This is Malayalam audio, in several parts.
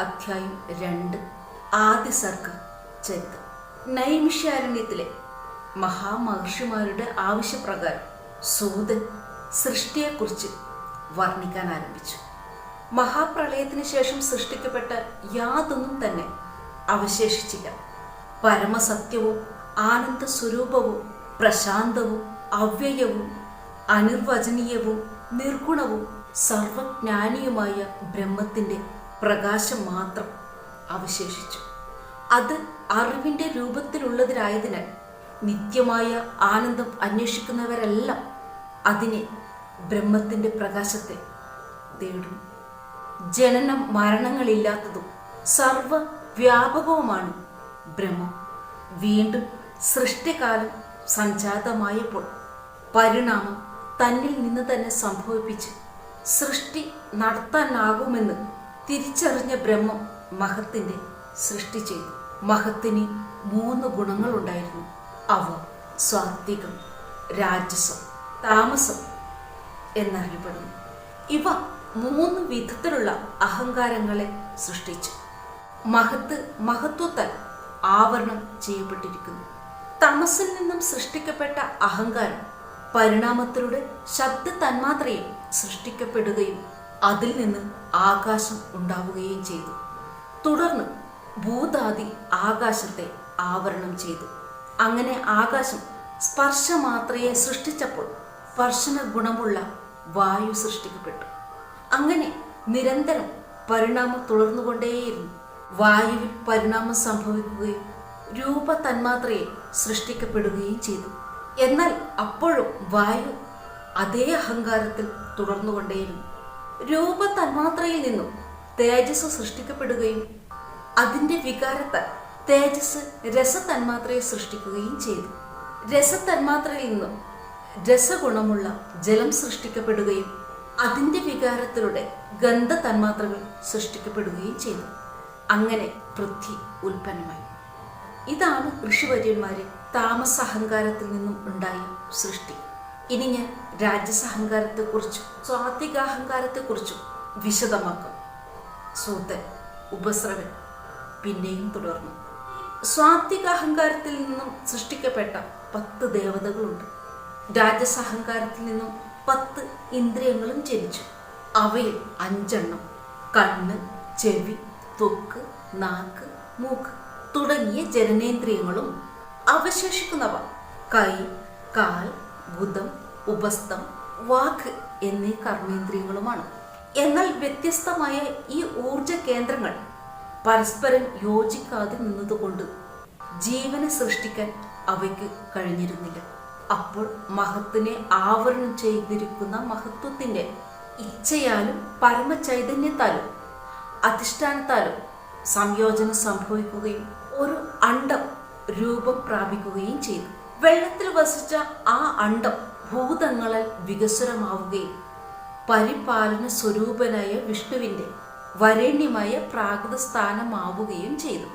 അധ്യായം രണ്ട് ആദ്യ സർഗ ചരിത്രം. നൈമിഷ്യാരണ്യത്തിലെ മഹാമഹർഷിമാരുടെ ആവശ്യപ്രകാരം സൂതൻ സൃഷ്ടിയെക്കുറിച്ച് വർണിക്കാൻ ആരംഭിച്ചു. മഹാപ്രളയത്തിന് ശേഷം സൃഷ്ടിക്കപ്പെട്ട യാതൊന്നും തന്നെ അവശേഷിച്ചില്ല. പരമസത്യവും ആനന്ദ സ്വരൂപവും പ്രശാന്തവും അവ്യയവും അനിർവചനീയവും നിർഗുണവും സർവജ്ഞാനിയുമായ ബ്രഹ്മത്തിന്റെ പ്രകാശം മാത്രം അവശേഷിച്ചു. അത് അറിവിന്റെ രൂപത്തിലുള്ളതിനായതിനാൽ നിത്യമായ ആനന്ദം അന്വേഷിക്കുന്നവരെല്ലാം അതിനെ ബ്രഹ്മത്തിന്റെ പ്രകാശത്തെ തേടും ജനനം മരണങ്ങളില്ലാത്തതും സർവവ്യാപകവുമാണ് ബ്രഹ്മം. വീണ്ടും സൃഷ്ടികാലം സംജാതമായപ്പോൾ പരിണാമം തന്നിൽ നിന്ന് തന്നെ സംഭവിപ്പിച്ച് സൃഷ്ടി നടത്താനാകുമെന്ന് തിരിച്ചറിഞ്ഞ ബ്രഹ്മം മഹത്തിന്റെ സൃഷ്ടി ചെയ്തു. മഹത്തിന് മൂന്ന് ഗുണങ്ങളുണ്ടായിരുന്നു. അവ സ്വാത്വികം രാജസം താമസം എന്നറിയപ്പെടുന്നു. ഇവ മൂന്ന് വിധത്തിലുള്ള അഹങ്കാരങ്ങളെ സൃഷ്ടിച്ചു. മഹത്ത് മഹത്വത്താൽ ആവരണം ചെയ്യപ്പെട്ടിരിക്കുന്നു. തമസിൽ നിന്നും സൃഷ്ടിക്കപ്പെട്ട അഹങ്കാരം പരിണാമത്തിലൂടെ ശബ്ദ തന്മാത്രയിൽ സൃഷ്ടിക്കപ്പെടുകയും അതിൽ നിന്ന് ആകാശം ഉണ്ടാവുകയും ചെയ്തു. തുടർന്ന് ഭൂതാദി ആകാശത്തെ ആവരണം ചെയ്തു. അങ്ങനെ ആകാശം സ്പർശമാത്രയെ സൃഷ്ടിച്ചപ്പോൾ സ്പർശന ഗുണമുള്ള വായു സൃഷ്ടിക്കപ്പെട്ടു. അങ്ങനെ നിരന്തരം പരിണാമം തുടർന്നുകൊണ്ടേയിരുന്നു. വായുവിൽ പരിണാമം സംഭവിക്കുകയും രൂപ തന്മാത്രയെ സൃഷ്ടിക്കപ്പെടുകയും ചെയ്തു. എന്നാൽ അപ്പോഴും വായു അതേ അഹങ്കാരത്തിൽ തുടർന്നുകൊണ്ടേയിരുന്നു. രൂപ തന്മാത്രയിൽ നിന്നും തേജസ് സൃഷ്ടിക്കപ്പെടുകയും അതിന്റെ വികാരത്താൽ തേജസ് രസതന്മാത്രയെ സൃഷ്ടിക്കുകയും ചെയ്തു. രസതന്മാത്രയിൽ നിന്നും രസഗുണമുള്ള ജലം സൃഷ്ടിക്കപ്പെടുകയും അതിന്റെ വികാരത്തിലൂടെ ഗന്ധ തന്മാത്രകൾ സൃഷ്ടിക്കപ്പെടുകയും ചെയ്തു. അങ്ങനെ പൃഥ്വി ഉൽപ്പന്നമായി. ഇതാണ് ഋഷിവര്യന്മാരെ താമസഹങ്കാരത്തിൽ നിന്നും ഉണ്ടായ സൃഷ്ടി. ഇനി ഞാൻ രാജ്യസഹങ്കാരത്തെക്കുറിച്ചും സ്വാത്വികാഹങ്കാരത്തെക്കുറിച്ചും വിശദമാക്കും. സൂതൻ ഉപസ്രവൻ പിന്നെയും തുടർന്നു. സ്വാത്വികാഹങ്കാരത്തിൽ നിന്നും സൃഷ്ടിക്കപ്പെട്ട പത്ത് ദേവതകളുണ്ട്. രാജസഹങ്കാരത്തിൽ നിന്നും പത്ത് ഇന്ദ്രിയങ്ങളും ജനിച്ചു. അവയിൽ അഞ്ചെണ്ണം കണ്ണ് ചെവി തൊക്ക് നാക്ക് മൂക്ക്. തുടങ്ങിയ ജനനേന്ദ്രിയങ്ങളും അവശേഷിക്കുന്നവ. കൈ കാൽ ബുധം ഉപസ്ഥം വാക്ക് എന്നീ കർമ്മേന്ദ്രിയങ്ങളുമാണ്. എന്നാൽ വ്യത്യസ്തമായ ഈ ഊർജ കേന്ദ്രങ്ങൾ പരസ്പരം യോജിക്കാതെ നിന്നതുകൊണ്ട് ജീവനെ സൃഷ്ടിക്കാൻ അവയ്ക്ക് കഴിഞ്ഞിരുന്നില്ല. അപ്പോൾ മഹത്തിനെ ആവരണം ചെയ്തിരിക്കുന്ന മഹത്വത്തിന്റെ ഇച്ഛയാലും പരമചൈതന്യത്താലും അധിഷ്ഠാനത്താലും സംയോജനം സംഭവിക്കുകയും ഒരു അണ്ടം രൂപം പ്രാപിക്കുകയും ചെയ്തു. വെള്ളത്തിൽ വസിച്ച ആ അണ്ടം ഭൂതങ്ങളാൽ വികസനമാവുകയും പരിപാലന സ്വരൂപനായ വിഷ്ണുവിന്റെ വരേണ്യമായ പ്രാകൃത സ്ഥാനമാവുകയും ചെയ്തു.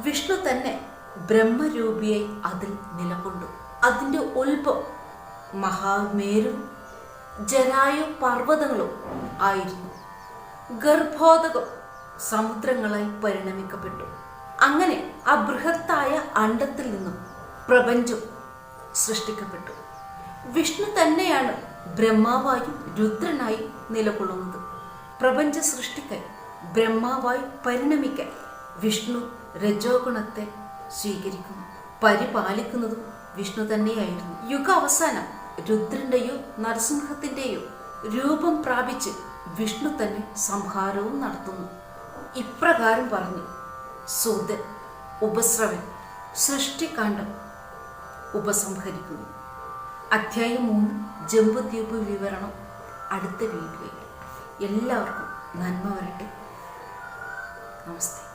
വിഷ്ണു തന്നെ ബ്രഹ്മരൂപിയായി അതിൽ നിലകൊണ്ടു. അതിന്റെ ഉത്ഭവം മഹാമേരു ജലായു പർവതങ്ങളും ആയിരുന്നു. ഗർഭോദകം സമുദ്രങ്ങളായി പരിണമിക്കപ്പെട്ടു. ആ ബൃഹത്തായ അണ്ടത്തിൽ നിന്നും പ്രപഞ്ചം സൃഷ്ടിക്കപ്പെട്ടു. വിഷ്ണു തന്നെയാണ് ബ്രഹ്മാവായും രുദ്രനായി നിലകൊള്ളുന്നത്. പ്രപഞ്ച സൃഷ്ടിക്കാൻ ബ്രഹ്മാവായി പരിണമിക്കാൻ വിഷ്ണു രജോഗുണത്തെ സ്വീകരിക്കുന്നു. പരിപാലിക്കുന്നതും വിഷ്ണു തന്നെയായിരുന്നു. യുഗ അവസാനം രുദ്രന്റെയോ നരസിംഹത്തിന്റെയോ രൂപം പ്രാപിച്ച് വിഷ്ണു തന്നെ സംഹാരവും നടത്തുന്നു. ഇപ്രകാരം പറഞ്ഞു. സൂതൻ ഉപസ്രവൻ സൃഷ്ടിക്കാണ്ടം ഉപസംഹരിക്കുന്നു. അധ്യായം മൂന്ന് ജമ്പുദ്വീപ് വിവരണം അടുത്ത വീഡിയോയിൽ. എല്ലാവർക്കും നന്മ വരട്ടെ. നമസ്തേ.